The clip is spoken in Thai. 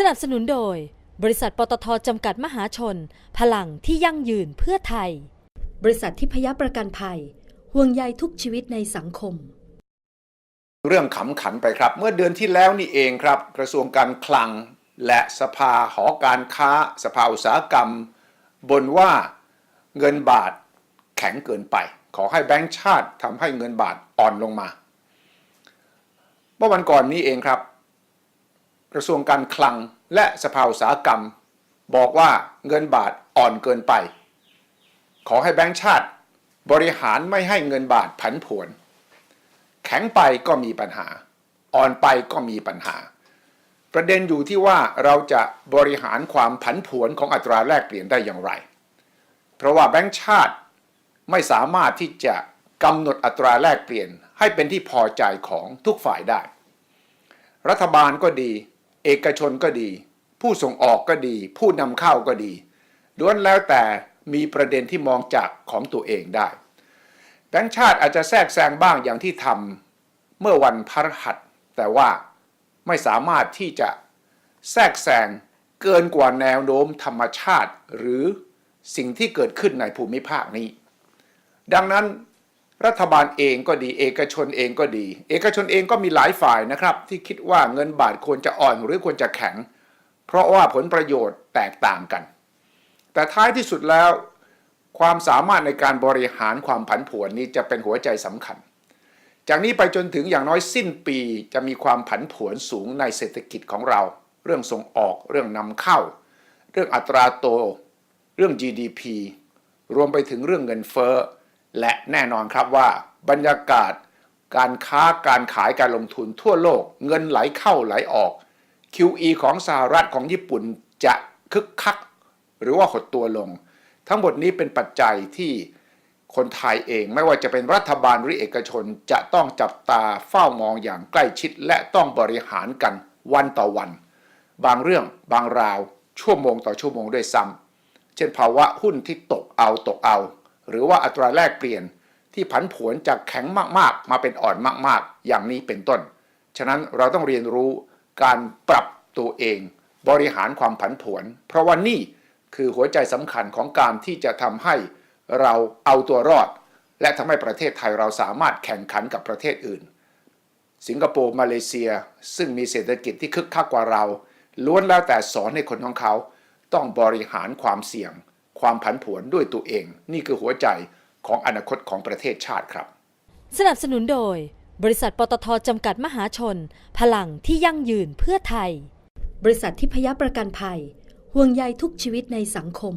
สนับสนุนโดย บริษัทปตทจำกัดมหาชน พลังที่ยั่งยืนเพื่อไทย บริษัทที่พยประกันภัย ห่วงใยทุกชีวิตในสังคม เรื่องขำขันไปครับ เมื่อเดือนที่แล้วนี่เองครับ กระทรวงการคลัง และสภาหอการค้า สภาอุตสาหกรรมบ่นว่าเงินบาทแข็งเกินไป ขอให้แบงก์ชาติทำให้เงินบาทอ่อนลงมา เมื่อวันก่อนนี้เองครับ กระทรวงการคลังและสภาอุตสาหกรรม บอกว่าเงินบาทอ่อนเกินไป ขอให้แบงก์ชาติบริหารไม่ให้เงินบาทผันผวน แข็งไปก็มีปัญหา อ่อนไปก็มีปัญหา ประเด็นอยู่ที่ว่าเราจะบริหารความผันผวนของอัตราแลกเปลี่ยนได้อย่างไร เพราะว่าแบงก์ชาติไม่สามารถที่จะกำหนดอัตราแลกเปลี่ยนให้เป็นที่พอใจของทุกฝ่ายได้ รัฐบาลก็ดี เอกชนก็ดี ผู้ส่งออกก็ดี ผู้นำเข้าก็ดีล้วนแล้วแต่มีประเด็นที่มองจากของตัวเองได้แบงก์ชาติอาจจะแทรกแซงบ้างอย่างที่ทำเมื่อวันพฤหัส แต่ว่าไม่สามารถที่จะแทรกแซงเกินกว่าแนวโน้มธรรมชาติ หรือสิ่งที่เกิดขึ้นในภูมิภาคนี้ ดังนั้น รัฐบาลเองก็ดี เอกชนเองก็ดี เอกชนเองก็มีหลายฝ่ายนะครับ ที่คิดว่าเงินบาทควรจะอ่อนหรือควรจะแข็ง เพราะว่าผลประโยชน์แตกต่างกัน แต่ท้ายที่สุดแล้ว ความสามารถในการบริหารความผันผวนนี้จะเป็นหัวใจสำคัญ จากนี้ไปจนถึงอย่างน้อยสิ้นปีจะมีความผันผวนสูงในเศรษฐกิจของเรา เรื่องส่งออกเรื่องนำเข้า เรื่องอัตราโต เรื่อง GDP รวมไปถึงเรื่องเงินเฟ้อ และแน่นอนครับว่าบรรยากาศ การค้าการขายการลงทุนทั่วโลก เงินไหลเข้าไหลออก QE ของสหรัฐของญี่ปุ่นจะคึกคัก หรือว่าหดตัวลง ทั้งหมดนี้เป็นปัจจัยที่คนไทยเองไม่ว่าจะเป็นรัฐบาลหรือเอกชนจะต้องจับตาเฝ้ามองอย่างใกล้ชิด และต้องบริหารกันวันต่อวัน บางเรื่องบางราวชั่วโมงต่อชั่วโมงด้วยซ้ำเช่นภาวะหุ้นที่ตกเอาตกเอา หรือว่าอัตราแลกเปลี่ยนที่ผันผวนจากแข็งมากๆ มาเป็นอ่อนมากๆ อย่างนี้เป็นต้น ฉะนั้นเราต้องเรียนรู้การปรับตัวเอง บริหารความผันผวน เพราะว่านี่คือหัวใจสำคัญของการที่จะทำให้เราเอาตัวรอด และทำให้ประเทศไทยเราสามารถแข่งขันกับประเทศอื่น สิงคโปร์มาเลเซีย ซึ่งมีเศรษฐกิจที่คึกคักกว่าเรา ล้วนแล้วแต่สอนให้คนของเขา ต้องบริหารความเสี่ยง ความผันผวนด้วยตัวเอง นี่คือหัวใจของอนาคตของประเทศชาติครับ สนับสนุนโดย บริษัทปตทจำกัดมหาชน พลังที่ยั่งยืนเพื่อไทย บริษัทที่พยประกันภัย ห่วงใยทุกชีวิตในสังคม